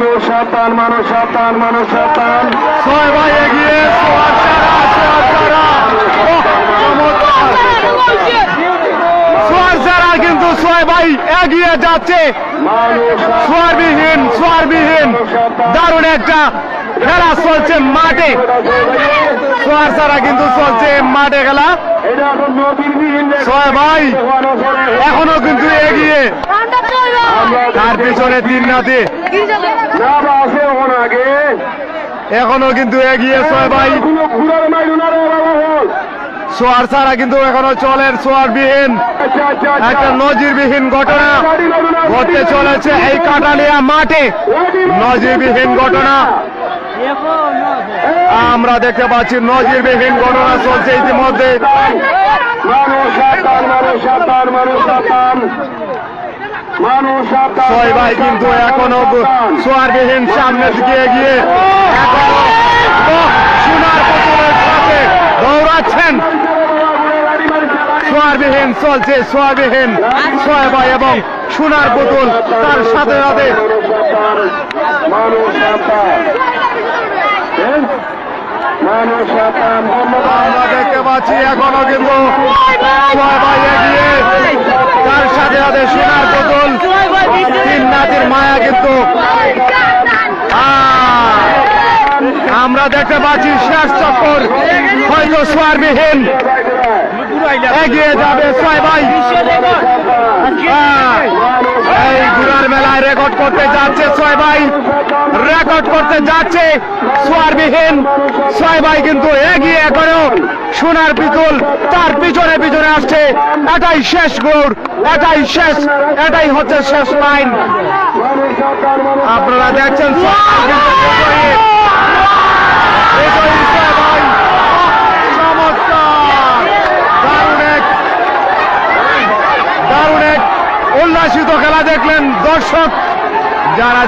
মানুষ সাবধান মানুষ সাবধান মানুষ সাবধান ছয় ভাই এগিয়ে কিন্তু ছয় ভাই এগিয়ে যাচ্ছে। সোয়ারবিহীন সোয়ারবিহীন দারুণ একটা খেলা চলছে মাঠে। সোয়ার চারা কিন্তু চলছে মাঠে খেলা। এটা এখন নদীর বিহীন ছয় ভাই এখনও কিন্তু এগিয়ে। তার পিছনে তিন নাতি। না আগে। এখনও কিন্তু এগিয়ে ছয় ভাই। সোয়ার ছাড়া কিন্তু এখনও চলেন সোয়ারবিহীন। আচ্ছা আচ্ছা আচ্ছা। একটা নজিরবিহীন ঘটনা। ঘটতে চলেছে এই কাটালিয়া মাঠে। নজিরবিহীন ঘটনা। আমরা দেখতে পাচ্ছি নজিরবিহীন ঘটনা চলছে ইতিমধ্যে। মানুষ মানুষ ছয় ভাই কিন্তু এখনও সোয়ারবিহীন সামনের দিকে এগিয়ে এখনও সোনার পুতুলের সাথে দৌড়াচ্ছেন। সোয়ারবিহীন চলছে সোয়ারবিহীন ছয় ভাই এবং সোনার পুতুল তার সাথে সাথে। ধন্যবাদ আমরা দেখতে পাচ্ছি এখনও কিন্তু ছয় ভাই এগিয়ে তার সাথে সাথে সোনার পুতুল তিন নাতির মায়া কিন্তু আমরা দেখতে পাচ্ছি শেষ চক্কর। হয়তো সোয়ারবিহীন এগিয়ে যাবে ছয় ভাই। এই ঘুরার মেলায় রেকর্ড করতে যাচ্ছে ছয় ভাই। রেকর্ড করতে যাচ্ছে সোয়ারবিহীন ছয় ভাই কিন্তু এগিয়ে এখনও সোনার পিতুল, তার পিছনে পিছনে আসছে। এটাই শেষ গোড় এটাই শেষ, এটাই হচ্ছে শেষ লাইন। আপনারা দেখছেন উল্লাসিত খেলা দেখলেন দর্শক। যারা